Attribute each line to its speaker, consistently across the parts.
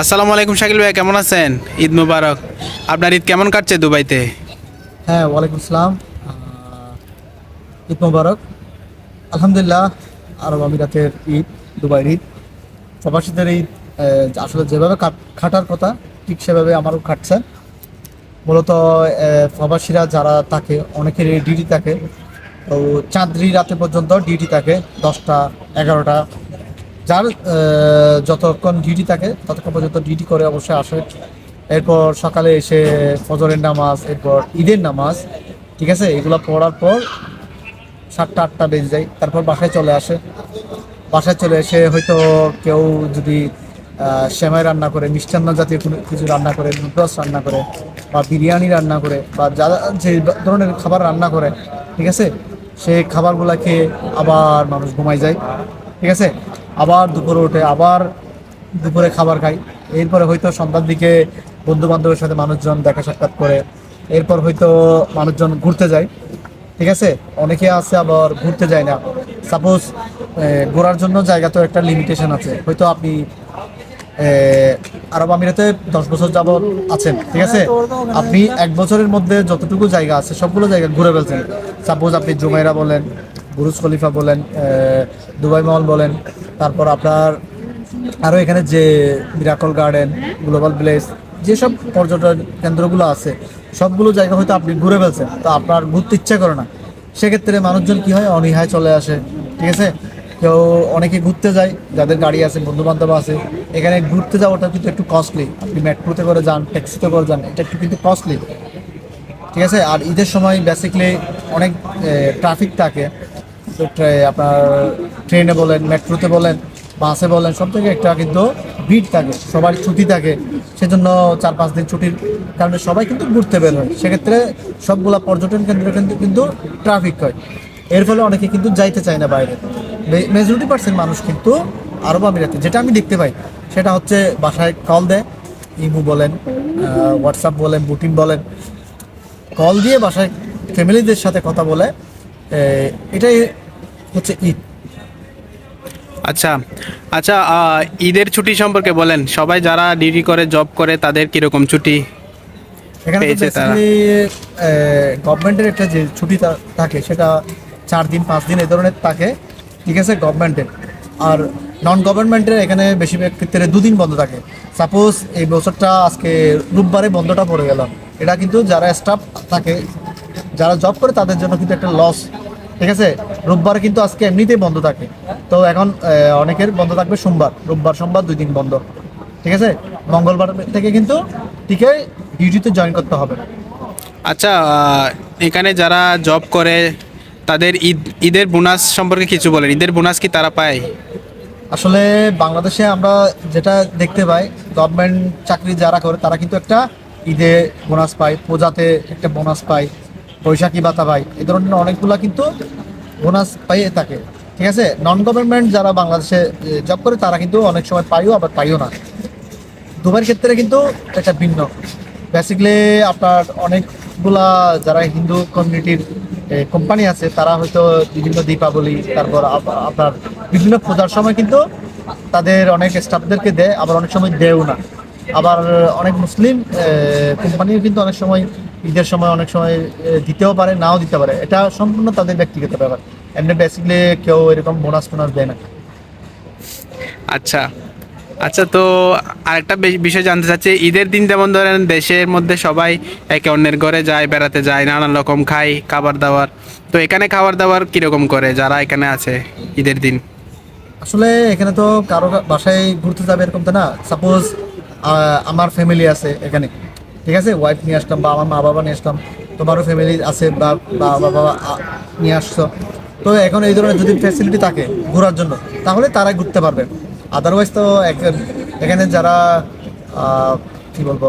Speaker 1: আসসালামু আলাইকুম শাকিল ভাই, কেমন আছেন? ঈদ মুবারক। আপনার ঈদ কেমন কাটছে দুবাইতে?
Speaker 2: হ্যাঁ ওয়ালাইকুম আসসালাম। ঈদ মুবারক। আলহামদুলিল্লাহ, আরব আমিরাতের ঈদ, দুবাইয়ের ঈদ। প্রবাসীদের ঈদ আসলে যেভাবে খাটার কথা, ঠিক সেভাবে আমারও খাটছে মূলত প্রবাসীরা যারা থাকে অনেকের ডিউটি থাকে। তো চাঁদরি রাতে পর্যন্ত ডিউটি থাকে, দশটা, এগারোটা। যার যতক্ষণ ডিউটি থাকে, ততক্ষণ পর্যন্ত ডিউটি করে অবশ্যই আসে। এরপর সকালে এসে ফজরের নামাজ, এরপর ঈদের নামাজ, ঠিক আছে? এগুলো পড়ার পর সাতটা, আটটা বেজে যায়। তারপর বাসায় চলে আসে। বাসায় চলে এসে হয়তো কেউ যদি সেমাই রান্না করে, মিষ্টান্ন জাতীয় কোনো কিছু রান্না করে, নুডলস রান্না করে, বা বিরিয়ানি রান্না করে, বা যারা যে ধরনের খাবার রান্না করে, ঠিক আছে? সেই খাবারগুলা খেয়ে আবার মানুষ ঘুমাই যায়, ঠিক আছে? আবার দুপুরে উঠে আবার দুপুরে খাবার খাই। এরপরে হয়তো সন্ধ্যার দিকে বন্ধু বান্ধবের সাথে মানুষজন দেখা সাক্ষাৎ করে, এরপর হয়তো মানুষজন ঘুরতে যায়। ঠিক আছে? অনেকে আছে আবার ঘুরতে যায় না। সাপোজ ঘোরার জন্য জায়গা তো একটা লিমিটেশন আছে। হয়তো আপনি আরব আমিরাতে দশ বছর যাবত আছেন। ঠিক আছে? আপনি এক বছরের মধ্যে যতটুকু জায়গা আছে সবগুলো জায়গা ঘুরে ফেলছেন। সাপোজ আপনি জুমাইরা বলেন, বুরুজ খলিফা বলেন দুবাই মহল বলেন তারপর আপনার আরও এখানে যে মিরাকল গার্ডেন গ্লোবাল ভিলেজ যেসব পর্যটন কেন্দ্রগুলো আছে, সবগুলো জায়গা হয়তো আপনি ঘুরে ফেলছেন, তো আপনার ঘুরতে ইচ্ছা করে না। সেক্ষেত্রে মানুষজন কি হয়? অনীহায় চলে আসে, ঠিক আছে? কেউ অনেকে ঘুরতে যায়, যাদের গাড়ি আছে বন্ধু বান্ধব আছে, এখানে ঘুরতে যাওয়াটা কিন্তু একটু কস্টলি আপনি মেট্রোতে করে যান ট্যাক্সিতে করে যান, এটা একটু কিন্তু কস্টলি ঠিক আছে? আর ঈদের সময় বেসিক্যালি অনেক ট্রাফিক থাকে। আপনার ট্রেনে বলেন, মেট্রোতে বলেন, বাসে বলেন, সব থেকে একটা কিন্তু ভিড় থাকে, সবার ছুটি থাকে। সেজন্য চার পাঁচ দিন ছুটির কারণে সবাই কিন্তু ঘুরতে বের হয়। সেক্ষেত্রে সবগুলা পর্যটন কেন্দ্র কিন্তু কিন্তু ট্রাফিক হয়। এর ফলে অনেকে কিন্তু যাইতে চায় না বাইরে। মেজরিটি পার্সেন্ট মানুষ কিন্তু আরব আমিরাতে, যেটা আমি দেখতে পাই, সেটা হচ্ছে বাসায় কল দেয়, ইমু বলেন হোয়াটসঅ্যাপ বলেন বুকিং বলেন কল দিয়ে বাসায় ফ্যামিলিদের সাথে কথা বলে। এটাই হচ্ছে ঈদ
Speaker 1: আচ্ছা আচ্ছা ঈদের ছুটি সম্পর্কে বলেন। সবাই যারা ডিউটি করে জব করে তাদের কীরকম ছুটি
Speaker 2: এখানে গভর্নমেন্টের একটা যে ছুটি থাকে সেটা চার দিন পাঁচ দিন এই ধরনের থাকে। ঠিক আছে গভর্নমেন্টের আর নন গভর্নমেন্টের এখানে বেশিরভাগ ক্ষেত্রে দুদিন বন্ধ থাকে। সাপোজ এই বছরটা আজকে রোববারে বন্ধটা পড়ে গেল। এটা কিন্তু যারা স্টাফ থাকে যারা জব করে তাদের জন্য কিন্তু একটা লস ঠিক আছে? রোববার কিন্তু আজকে এমনিতেই বন্ধ থাকে। তো এখন অনেকের বন্ধ থাকবে সোমবার। রোববার সোমবার দুই দিন বন্ধ। ঠিক আছে? মঙ্গলবার থেকে কিন্তু টিকে ডিউটিতে জয়েন করতে হবে।
Speaker 1: আচ্ছা এখানে যারা জব করে তাদের ঈদ ঈদের বোনাস সম্পর্কে কিছু বলেন। ঈদের বোনাস কি তারা পায়?
Speaker 2: আসলে বাংলাদেশে আমরা যেটা দেখতে পাই গভর্নমেন্ট চাকরি যারা করে তারা কিন্তু একটা ঈদে বোনাস পায় পূজাতে একটা বোনাস পায়। বৈশাখী ভাতা পায় এই ধরনের অনেকগুলা কিন্তু বোনাস পাইয়ে থাকে, ঠিক আছে? নন গভর্নমেন্ট যারা বাংলাদেশে জব করে, তারা কিন্তু অনেক সময় পাইও আবার পাইও না। দুবাইয়ের ক্ষেত্রে কিন্তু এটা ভিন্ন। বেসিক্যালি আপনার অনেকগুলা যারা হিন্দু কমিউনিটির কোম্পানি আছে, তারা হয়তো বিভিন্ন দীপাবলি, তারপর আপনার বিভিন্ন পূজার সময় কিন্তু তাদের অনেক স্টাফদেরকে দেয়, আবার অনেক সময় দেয়ও না। আবার অনেক মুসলিম কোম্পানিও কিন্তু অনেক সময় ঈদের সময় অনেক সময় দিতেও পারে নাও দিতে পারে। এটা সম্পূর্ণ তাদের ব্যক্তিগত ব্যাপার। এমনি বেসিক্যালি কেউ এরকম বোনাস টোনাস দেয় না।
Speaker 1: আচ্ছা। আচ্ছা তো আরেকটা বিষয় জানতে চাচ্ছি ঈদের দিন যেমন ধরেন দেশের মধ্যে সবাই একে অন্যের ঘরে যায় বেড়াতে যায় নানান রকম খায় খাবার দাবার। তো এখানে খাবার দাবার কীরকম করে যারা এখানে আছে ঈদের দিন?
Speaker 2: আসলে এখানে তো কারও বাসায় ঘুরতে যাবে এরকম তো না। সাপোজ আমার ফ্যামিলি আছে এখানে। ঠিক আছে? ওয়াইফ নিয়ে আসলাম বা আমার মা, বাবা নিয়ে আসলাম তোমারও ফ্যামিলি আছে, বা বা, বাবা নিয়ে আসছো। তো এখন এই ধরনের যদি ফ্যাসিলিটি থাকে ঘোরার জন্য, তাহলে তারাই ঘুরতে পারবে। আদারওয়াইজ তো এখানে যারা কি বলব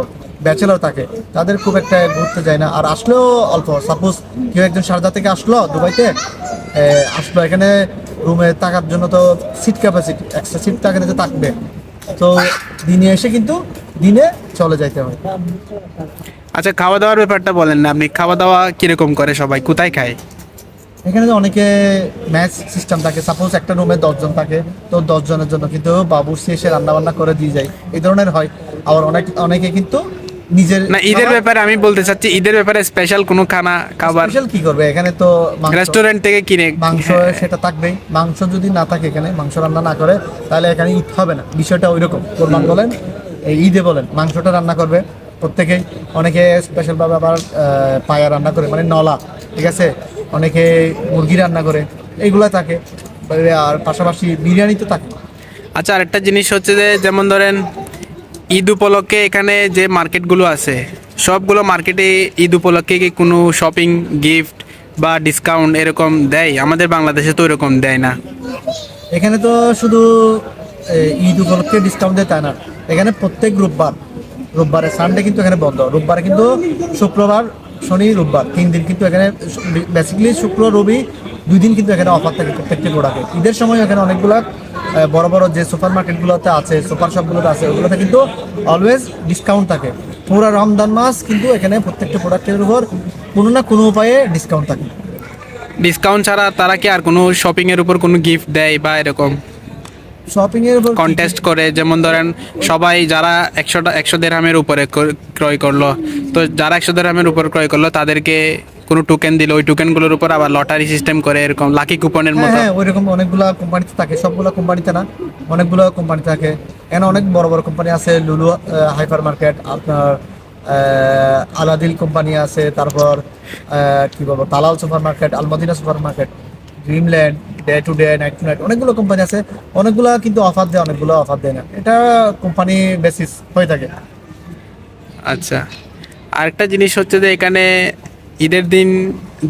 Speaker 2: ব্যাচেলর থাকে, তাদের খুব একটা ঘুরতে যায় না। আর আসলেও অল্প। সাপোজ কেউ একজন সারদা থেকে আসলো দুবাইতে আসলো এখানে রুমে থাকার জন্য তো সিট ক্যাপাসিটি এক্সট্রা সিট এখানে তো থাকবে। তো দিনে এসে কিন্তু দিনে চলে যাইতে হয়।
Speaker 1: আচ্ছা খাওয়া দাওয়ার ব্যাপারটা বলেন না আপনি। খাওয়া দাওয়া কীরকম করে সবাই? কোথায় খায়?
Speaker 2: এখানে তো অনেকে ম্যাচ সিস্টেম থাকে সাপোজ একটা রুমে দশজন থাকে তো দশজনের জন্য কিন্তু বাবুর শেষে রান্না বান্না করে দিয়ে যায়। এই ধরনের হয়। আবার অনেক অনেকে কিন্তু নিজের
Speaker 1: না ঈদের ব্যাপারে আমি বলতে চাচ্ছি ঈদের ব্যাপারে স্পেশাল কোনো খানা খাবার।
Speaker 2: স্পেশাল কি করবে? এখানে তো
Speaker 1: রেস্টুরেন্ট থেকে কিনে
Speaker 2: মাংস সেটা থাকবেই। মাংস যদি না থাকে এখানে মাংস রান্না না করে তাহলে এখানে ঈদ হবে না। বিষয়টা ওই রকম কোরবান বলেন এই ঈদে বলেন মাংসটা রান্না করবে। প্রত্যেকেই অনেকে স্পেশালভাবে আবার পায়া রান্না করে মানে নলা ঠিক আছে? অনেকে মুরগি রান্না করে এইগুলা থাকে। আর পাশাপাশি বিরিয়ানি তো থাকে।
Speaker 1: আচ্ছা আরেকটা জিনিস হচ্ছে যে যেমন ধরেন ঈদ উপলক্ষে এখানে যে মার্কেটগুলো আছে, সবগুলো মার্কেটে ঈদ উপলক্ষে কি কোনো শপিং গিফট বা ডিসকাউন্ট এরকম দেয়? আমাদের বাংলাদেশে তো এরকম দেয় না।
Speaker 2: এখানে তো শুধু ঈদ উপলক্ষে ডিসকাউন্ট দেয় তাই না। এখানে প্রত্যেক রোববার রোববারে সানডে কিন্তু এখানে বন্ধ। রোববারে কিন্তু শুক্রবার, শনি, রোববার। তিন দিন কিন্তু এখানে বেসিক্যালি শুক্র, রবি দুই দিন কিন্তু এখানে অফার থাকে প্রত্যেকটি প্রোডাক্টে ঈদের সময় এখানে অনেকগুলো বড় বড় যে সুপার মার্কেটগুলোতে আছে সুপার শপগুলোতে আছে ওগুলোতে কিন্তু অলওয়েজ ডিসকাউন্ট থাকে। পুরো রমজান মাস কিন্তু এখানে প্রত্যেকটা প্রোডাক্টের উপর কোনো না কোনো উপায়ে ডিসকাউন্ট থাকে।
Speaker 1: ডিসকাউন্ট ছাড়া তারা কি আর কোনো শপিং এর উপর কোনো গিফট দেয় বা এরকম?
Speaker 2: শপিং এর উপর
Speaker 1: কন্টেস্ট করে যেমন ধরেন সবাই যারা একশোটা একশো দেড়হামের উপরে ক্রয় করল তো যারা একশো দেড়হামের উপর ক্রয় করল তাদেরকে কোনো টোকেন দিল ওই টোকেনগুলোর উপর আবার লটারি সিস্টেম করে এরকম লাকি কুপনের
Speaker 2: হ্যাঁ
Speaker 1: মতো।
Speaker 2: হ্যাঁ ওইরকম অনেকগুলা কোম্পানিতে থাকে সবগুলো কোম্পানিতে না অনেকগুলো কোম্পানি থাকে। এখানে অনেক বড় বড় কোম্পানি আছে লুলু হাইপার মার্কেট আপনার আলাদিল কোম্পানি আছে তারপর কি বলব Talal super market Al Madina super market Dreamland day to day night to night অনেকগুলো কোম্পানি আছে। অনেকগুলো কিন্তু অফার দেয় অনেকগুলো অফার দেয় না। এটা কোম্পানি বেসিস হয়ে থাকে।
Speaker 1: আচ্ছা। আরেকটা জিনিস হচ্ছে যে এখানে ঈদের দিন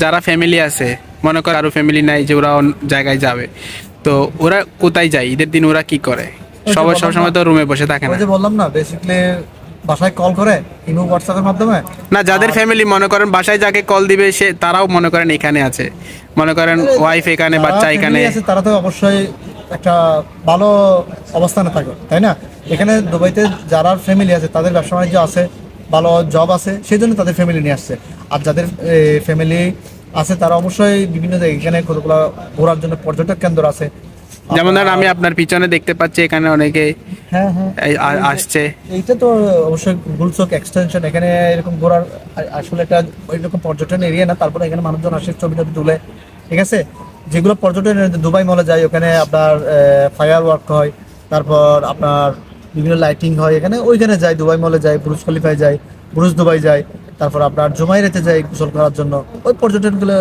Speaker 1: যারা ফ্যামিলি আছে মনে কর আরও ফ্যামিলি নাই যে ওরা জায়গায় যাবে তো ওরা কোথায় যায়? ঈদের দিন ওরা কি করে? সবাই সবসময় তো রুমে বসে থাকে না।
Speaker 2: যে বললাম না বেসিক্যালি বাসায় কল করে ইমো হোয়াটসঅ্যাপের মাধ্যমে?
Speaker 1: না যাদের ফ্যামিলি মনে করেন বাসায় যাকে কল দিবে সে তারাও মনে করেন এখানে আছে। মনে করেন ওয়াইফ এখানে বাচ্চা এখানে।
Speaker 2: আছে তারা তো অবশ্যই একটা ভালো অবস্থানে থাকে তাই না? এখানে দুবাইতে যারা ফ্যামিলি আছে তাদের ব্যবসা বাণিজ্য আছে ভালো জব আছে সেই জন্য তাদের ফ্যামিলি নিয়ে আসছে। আর যাদের ফ্যামিলি আছে তারা অবশ্যই বিভিন্ন জায়গায় এখানে কতগুলো ঘোরার জন্য পর্যটক কেন্দ্র আছে।
Speaker 1: যেমন ধরেন আমি আপনার পিছনে দেখতে পাচ্ছি এখানে অনেকে
Speaker 2: হ্যাঁ হ্যাঁ।
Speaker 1: আসছে।
Speaker 2: এইটা তো অবশ্যই গুলচক এক্সটেনশন এখানে এরকম ঘোরার আসলে একটা এরকম পর্যটন এরিয়া না তারপরে এখানে মানুষজন আসে ছবি টবি তুলে ঠিক আছে? যেগুলো পর্যটন দুবাই মলে যায় ওখানে আপনার ফায়ার ওয়ার্ক হয় তারপর আপনার বিভিন্ন লাইটিং হয় এখানে। ওইখানে যায় দুবাই মলে যায় বুরুজ খলিফায় যায় বুরুজ দুবাই যায় তারপর আপনার জুমাইরেতে যায় গোসল করার জন্য। ওই পর্যটনগুলো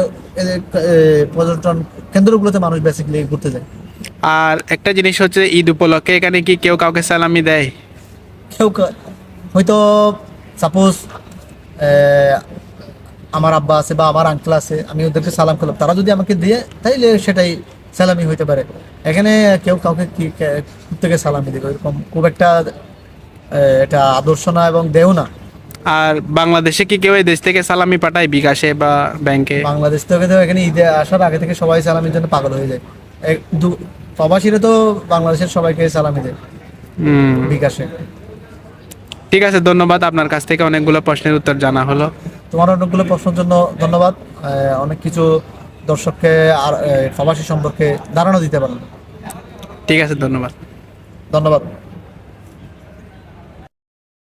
Speaker 2: পর্যটন কেন্দ্রগুলোতে মানুষ বেসিক্যালি ঘুরতে যায়।
Speaker 1: আর একটা জিনিস হচ্ছে ঈদ উপলক্ষে এখানে কি কেউ কাউকে সালামি দেয়?
Speaker 2: কেউ হয়তো সাপোজ আমার আব্বা আছে বা আমার আঙ্কেল আছে আমি ওদেরকে সালাম করলাম। তারা যদি আমাকে দিয়ে তাইলে সেটাই সালামি হইতে পারে। এখানে কেউ কাউকে কি থেকে সালামি দিবে এরকম খুব একটা এটা আদর্শ না এবং দেও না।
Speaker 1: আর বাংলাদেশে কি কেউ এই দেশ থেকে সালামি পাঠায় বিকাশে বা ব্যাংকে?
Speaker 2: বাংলাদেশ থেকে তো এখানে ঈদে আসার আগে থেকে সবাই সালামির জন্য পাগল হয়ে যায়। প্রবাসীরা তো বাংলাদেশের সবাইকে সালামি দেয়। বিকাশে।
Speaker 1: ঠিক আছে ধন্যবাদ। আপনার কাছ থেকে অনেকগুলো প্রশ্নের উত্তর জানা হলো।
Speaker 2: তোমার অনেকগুলো প্রশ্নের জন্য ধন্যবাদ। অনেক কিছু দর্শককে আর প্রবাসী সম্পর্কে ধারণা দিতে পারেন
Speaker 1: ঠিক আছে ধন্যবাদ।
Speaker 2: ধন্যবাদ।